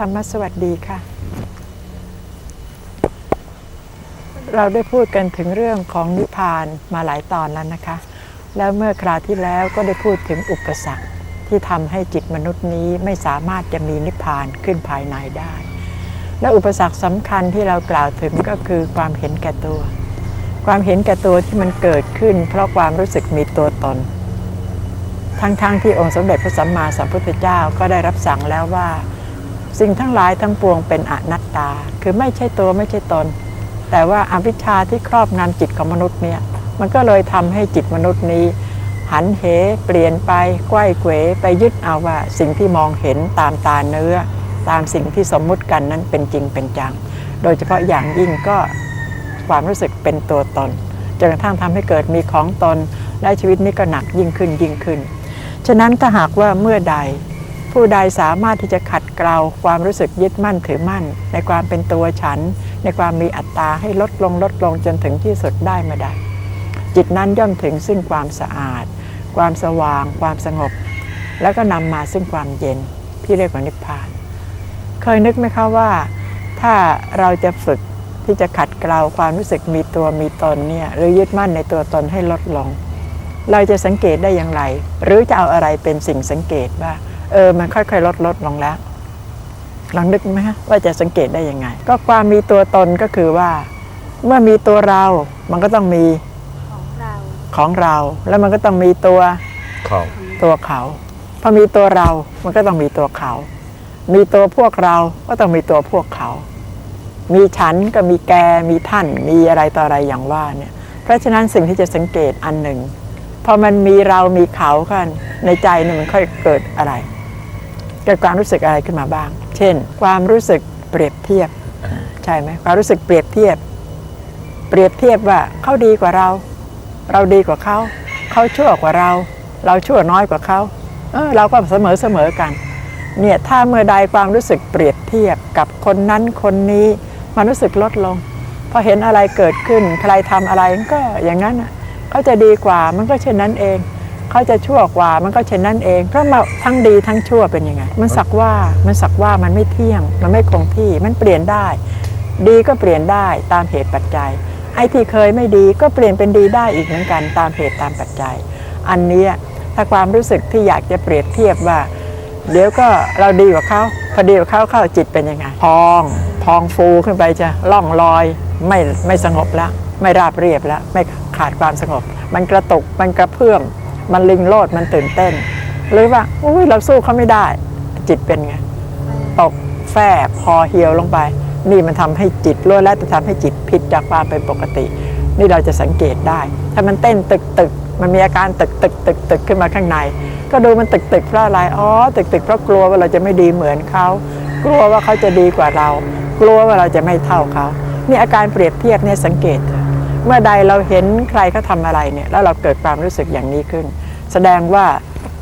ธรรมสวัสดีค่ะ เราได้พูดกันถึงเรื่องของนิพพานมาหลายตอนแล้วนะคะ แล้วเมื่อคราวที่แล้วก็ได้พูดถึงอุปสรรคที่ทำให้จิตมนุษย์นี้ไม่สามารถจะมีนิพพานขึ้นภายในได้ และอุปสรรคสำคัญที่เรากล่าวถึงก็คือความเห็นแก่ตัว ความเห็นแก่ตัวที่มันเกิดขึ้น เพราะความรู้สึกมีตัวตนทั้งๆทที่องค์สมเด็จพระสัมมาสัมพุทธเจ้าก็ได้รับสั่งแล้วว่า สิ่งทั้งหลายทั้งปวงเป็นอนัตตา คือไม่ใช่ตัวไม่ใช่ตน แต่ว่าอาวิชชาที่ครอบงำจิตของมนุษย์เนี่ยมันก็เลยทำให้จิตมนุษย์นี้ หันเหเปลี่ยนไปไกว้เขวไปยึดเอาว่าสิ่งที่มองเห็นตามตาเนื้อ ตามสิ่งที่สมมุติกันนั้นเป็นจริงเป็นจัง โดยเฉพาะอย่างยิ่งก็ความรู้สึกเป็นตัวตนจนกระทั่งทำให้เกิดมีของตนและชีวิตนี้ก็หนักยิ่งขึ้นยิ่งขึ้น ฉะนั้นถ้าหากว่าเมื่อใด ผู้ใดสามารถที่จะขัดเกลาความรู้สึกยึดมั่นถือมั่น ในความเป็นตัวฉัน ในความมีอัตตาให้ลดลงลดลงจนถึงที่สุดได้ไมาได้ จิตนั้นย่อมถึงซึ่งความสะอาด ความสว่าง ความสงบ แล้วก็นำมาซึ่งความเย็นที่เรียกว่านิพพาน เคยนึกไหมคะว่าถ้าเราจะฝึกที่จะขัดเกลาความรู้สึกมีตัวมีตนเนี่ยหรือยึดมั่นในตัวตนให้ลดลง เราจะสังเกตได้อย่างไร หรือจะเอาอะไรเป็นสิ่งสังเกตว่า เออมันค่อยๆ ลดลดลงแล้วลองนึกไหมฮะว่าจะสังเกตได้ยังไง ก็ความมีตัวตนก็คือว่า เมื่อมีตัวเรา มันก็ต้องมีของเราของเรา แล้วมันก็ต้องมีตัวของตัวเขาพอมีตัวเรา มันก็ต้องมีตัวเขา มีตัวพวกเราก็ต้องมีตัวพวกเขา มีฉันก็มีแก มีท่าน มีอะไรต่ออะไรอย่างว่าเนี่ย เพราะฉะนั้นสิ่งที่จะสังเกตอันหนึ่งพอมันมีเรามีเขากันในใจเนี่ยมันค่อยเกิดอะไร เกิดความรู้สึกอะไรขึ้นมาบ้าง เช่น ความรู้สึกเปรียบเทียบใช่ไหมความรู้สึกเปรียบเทียบ เปรียบเทียบว่าเขาดีกว่าเรา เราดีกว่าเขาเขาชั่วกว่าเรา เราชั่วน้อยกว่าเขาเออเราก็เสมอเสมอกันเนี่ยถ้าเมื่อใดความรู้สึกเปรียบเทียบกับคนนั้นคนนี้มันรู้สึกลดลงพอเห็นอะไรเกิดขึ้นใครทำอะไรก็อย่างนั้นน่ะเขาจะดีกว่ามันก็เช่นนั้นเอง เขาจะชั่วกว่ามันก็เช่นนั้นเอง เพราะมาทั้งดีทั้งชั่วเป็นยังไง มันสักว่ามันสักว่ามันไม่เที่ยง มันไม่คงที่มันเปลี่ยนได้ ดีก็เปลี่ยนได้ตามเหตุปัจจัย ไอ้ที่เคยไม่ดีก็เปลี่ยนเป็นดีได้อีกเหมือนกันตามเหตุตามปัจจัย อันนี้ถ้าความรู้สึกที่อยากจะเปรียบเทียบว่า เดี๋ยวก็เราดีกว่าเขาพอดีกว่าเขาเข้าจิตเป็นยังไง พอง พองฟูขึ้นไปจะล่องลอยไม่ไม่สงบแล้วไม่ราบเรียบแล้วไม่ขาดความสงบ มันกระตุกมันกระเพื่อม มันลิงโลดมันตื่นเต้น หรือว่าอุ้ยเราสู้เขาไม่ได้ จิตเป็นไงตกแฝบคอเหี่ยวลงไป นี่มันทำให้จิตล้วนแล้วจะทำให้จิตผิดจากความเป็นปกติ นี่เราจะสังเกตได้ ถ้ามันเต้นตึกตึกมันมีอาการตึกตึกตึกตึกขึ้นมาข้างใน ก็ดูมันตึกตึกเพราะอะไรอ๋อตึกตึกเพราะกลัวว่าเราจะไม่ดีเหมือนเขากลัวว่าเขาจะดีกว่าเรา กลัวว่าเราจะไม่เท่าเขานี่อาการเปรียบเทียบเนี่ยสังเกตเเมื่อใดเราเห็นใครเขาทำอะไรเนี่ยแล้วเราเกิดความรู้สึกอย่างนี้ขึ้น แสดงว่า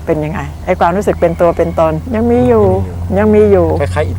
เป็นยังไงไอ้ความรู้สึกเป็นตัวเป็นตนยังมีอยู่ยังมีอยู่คล้ายๆอิฐ